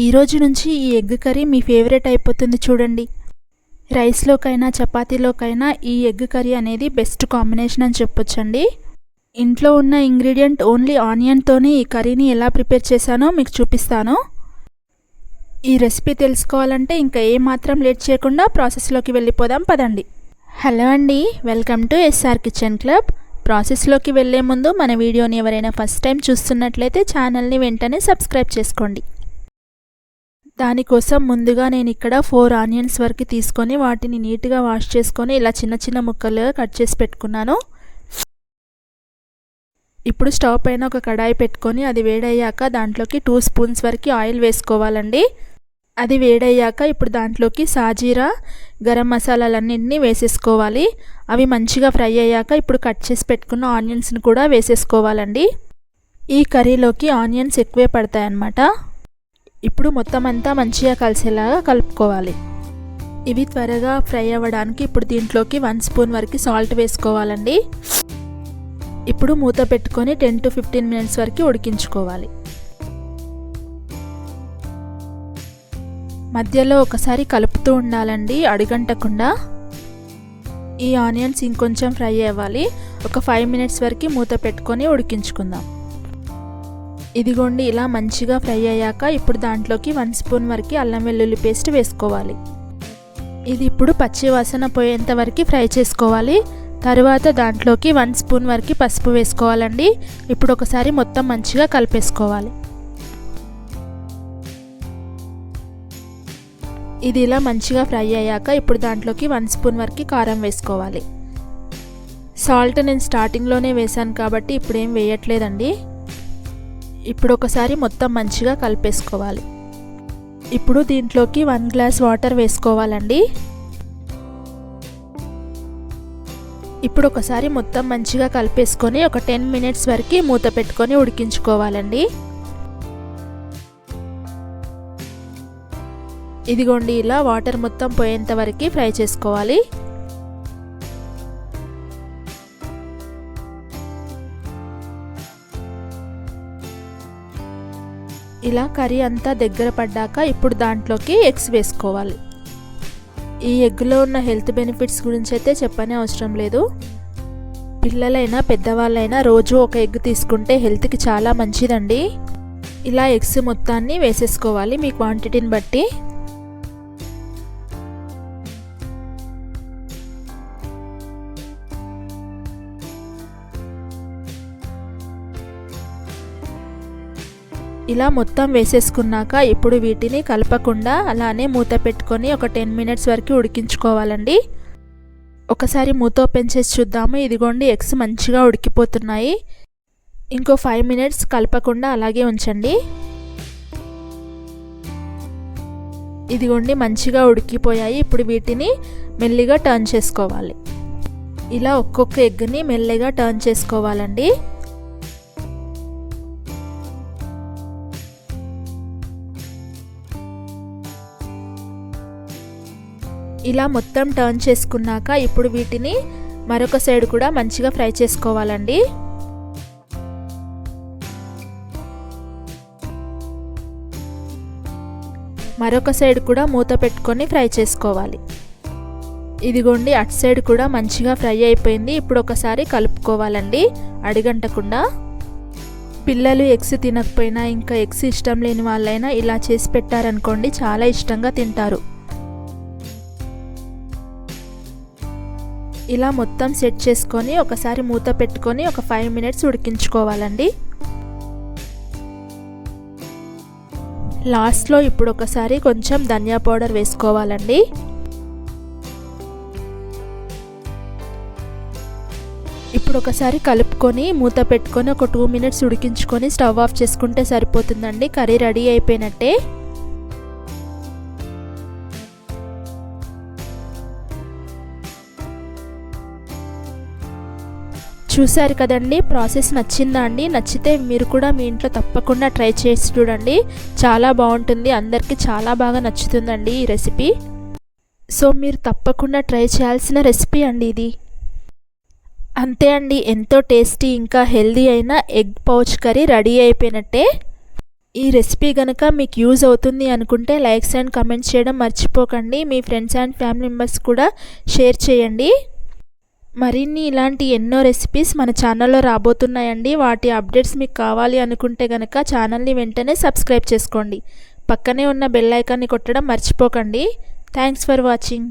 ఈ రోజు నుంచి ఈ ఎగ్ కర్రీ మీ ఫేవరెట్ అయిపోతుంది చూడండి. రైస్లోకైనా చపాతీలోకైనా ఈ ఎగ్ కర్రీ అనేది బెస్ట్ కాంబినేషన్ అని చెప్పొచ్చండి. ఇంట్లో ఉన్న ఇంగ్రీడియంట్ ఓన్లీ ఆనియన్తోనే ఈ కర్రీని ఎలా ప్రిపేర్ చేశానో మీకు చూపిస్తాను. ఈ రెసిపీ తెలుసుకోవాలంటే ఇంకా ఏమాత్రం లేట్ చేయకుండా ప్రాసెస్లోకి వెళ్ళిపోదాం పదండి. హలో అండి welcome to SR kitchen club. ప్రాసెస్లోకి వెళ్ళే ముందు మన వీడియోని ఎవరైనా ఫస్ట్ టైం చూస్తున్నట్లయితే ఛానల్ని వెంటనే సబ్స్క్రైబ్ చేసుకోండి. దానికోసం ముందుగా నేను ఇక్కడ ఫోర్ ఆనియన్స్ వరకు తీసుకొని వాటిని నీట్గా వాష్ చేసుకొని ఇలా చిన్న చిన్న ముక్కలుగా కట్ చేసి పెట్టుకున్నాను. ఇప్పుడు స్టవ్ పైన ఒక కడాయి పెట్టుకొని అది వేడయ్యాక దాంట్లోకి టూ స్పూన్స్ వరకు ఆయిల్ వేసుకోవాలండి. అది వేడయ్యాక ఇప్పుడు దాంట్లోకి సాజీరా గరం మసాలాలన్నింటినీ వేసేసుకోవాలి. అవి మంచిగా ఫ్రై అయ్యాక ఇప్పుడు కట్ చేసి పెట్టుకున్న ఆనియన్స్ని కూడా వేసేసుకోవాలండి. ఈ కర్రీలోకి ఆనియన్స్ ఎక్కువే పడతాయన్నమాట. ఇప్పుడు మొత్తం అంతా మంచిగా కలిసేలాగా కలుపుకోవాలి. ఇవి త్వరగా ఫ్రై అవ్వడానికి ఇప్పుడు దీంట్లోకి వన్ స్పూన్ వరకు సాల్ట్ వేసుకోవాలండి. ఇప్పుడు మూత పెట్టుకొని టెన్ టు ఫిఫ్టీన్ మినిట్స్ వరకు ఉడికించుకోవాలి. మధ్యలో ఒకసారి కలుపుతూ ఉండాలండి అడుగంటకుండా. ఈ ఆనియన్స్ ఇంకొంచెం ఫ్రై అవ్వాలి. ఒక ఫైవ్ మినిట్స్ వరకు మూత పెట్టుకొని ఉడికించుకుందాం. ఇదిగోండి ఇలా మంచిగా ఫ్రై అయ్యాక ఇప్పుడు దాంట్లోకి వన్ స్పూన్ వరకు అల్లం వెల్లుల్లి పేస్ట్ వేసుకోవాలి. ఇది ఇప్పుడు పచ్చి వాసన పోయేంత వరకు ఫ్రై చేసుకోవాలి. తరువాత దాంట్లోకి వన్ స్పూన్ వరకు పసుపు వేసుకోవాలండి. ఇప్పుడు ఒకసారి మొత్తం మంచిగా కలిపేసుకోవాలి. ఇది ఇలా మంచిగా ఫ్రై అయ్యాక ఇప్పుడు దాంట్లోకి వన్ స్పూన్ వరకు కారం వేసుకోవాలి. సాల్ట్ నేను స్టార్టింగ్లోనే వేశాను కాబట్టి ఇప్పుడు ఏం వేయట్లేదండి. ఇప్పుడు ఒకసారి మొత్తం మంచిగా కలిపేసుకోవాలి. ఇప్పుడు దీంట్లోకి వన్ గ్లాస్ వాటర్ వేసుకోవాలండి. ఇప్పుడు ఒకసారి మొత్తం మంచిగా కలిపేసుకొని ఒక టెన్ మినిట్స్ వరకు మూత పెట్టుకొని ఉడికించుకోవాలండి. ఇదిగోండి ఇలా వాటర్ మొత్తం పోయేంత వరకు ఫ్రై చేసుకోవాలి. ఇలా కర్రీ అంతా దగ్గర పడ్డాక ఇప్పుడు దాంట్లోకి ఎగ్స్ వేసుకోవాలి. ఈ ఎగ్లో ఉన్న హెల్త్ బెనిఫిట్స్ గురించి అయితే చెప్పనే అవసరం లేదు. పిల్లలైనా పెద్దవాళ్ళైనా రోజు ఒక ఎగ్ తీసుకుంటే హెల్త్కి చాలా మంచిదండి. ఇలా ఎగ్స్ మొత్తాన్ని వేసేసుకోవాలి. మీ క్వాంటిటీని బట్టి ఇలా మొత్తం వేసేసుకున్నాక ఇప్పుడు వీటిని కలపకుండా అలానే మూత పెట్టుకొని ఒక టెన్ మినిట్స్ వరకు ఉడికించుకోవాలండి. ఒకసారి మూత ఓపెన్ చేసి చూద్దాము. ఇదిగోండి ఎగ్స్ మంచిగా ఉడికిపోతున్నాయి. ఇంకో ఫైవ్ మినిట్స్ కలపకుండా అలాగే ఉంచండి. ఇదిగోండి మంచిగా ఉడికిపోయాయి. ఇప్పుడు వీటిని మెల్లిగా టర్న్ చేసుకోవాలి. ఇలా ఒక్కొక్క ఎగ్ని మెల్లిగా టర్న్ చేసుకోవాలండి. ఇలా మొత్తం టర్న్ చేసుకున్నాక ఇప్పుడు వీటిని మరొక సైడ్ కూడా మంచిగా ఫ్రై చేసుకోవాలండి. మరొక సైడ్ కూడా మూత పెట్టుకొని ఫ్రై చేసుకోవాలి. ఇదిగోండి అటు సైడ్ కూడా మంచిగా ఫ్రై అయిపోయింది. ఇప్పుడు ఒకసారి కలుపుకోవాలండి అడిగంటకుండా. పిల్లలు ఎగ్స్ తినకపోయినా ఇంకా ఎగ్స్ ఇష్టం లేని వాళ్ళైనా ఇలా చేసి పెట్టారనుకోండి చాలా ఇష్టంగా తింటారు. ఇలా మొత్తం సెట్ చేసుకొని ఒకసారి మూత పెట్టుకొని ఒక ఫైవ్ మినిట్స్ ఉడికించుకోవాలండి. లాస్ట్లో ఇప్పుడు ఒకసారి కొంచెం ధనియా పౌడర్ వేసుకోవాలండి. ఇప్పుడు ఒకసారి కలుపుకొని మూత పెట్టుకొని ఒక టూ మినిట్స్ ఉడికించుకొని స్టవ్ ఆఫ్ చేసుకుంటే సరిపోతుందండి. కర్రీ రెడీ అయిపోయినట్టే. చూశారు కదండి ప్రాసెస్ నచ్చిందా అండి? నచ్చితే మీరు కూడా మీ ఇంట్లో తప్పకుండా ట్రై చేసి చూడండి. చాలా బాగుంటుంది అందరికీ చాలా బాగా నచ్చుతుందండి ఈ రెసిపీ. సో మీరు తప్పకుండా ట్రై చేయాల్సిన రెసిపీ అండి ఇది. అంతే అండి ఎంతో టేస్టీ ఇంకా హెల్దీ అయిన ఎగ్ పౌచ్ కర్రీ రెడీ అయిపోయినట్టే. ఈ రెసిపీ కనుక మీకు యూజ్ అవుతుంది అనుకుంటే లైక్స్ అండ్ కమెంట్స్ చేయడం మర్చిపోకండి. మీ ఫ్రెండ్స్ అండ్ ఫ్యామిలీ మెంబర్స్ కూడా షేర్ చేయండి. మరిన్ని ఇలాంటి ఎన్నో రెసిపీస్ మన ఛానల్లో రాబోతున్నాయండి. వాటి అప్డేట్స్ మీకు కావాలి అనుకుంటే కనుక ఛానల్ని వెంటనే సబ్స్క్రైబ్ చేసుకోండి. పక్కనే ఉన్న బెల్ ఐకాన్ని కొట్టడం మర్చిపోకండి. Thanks for watching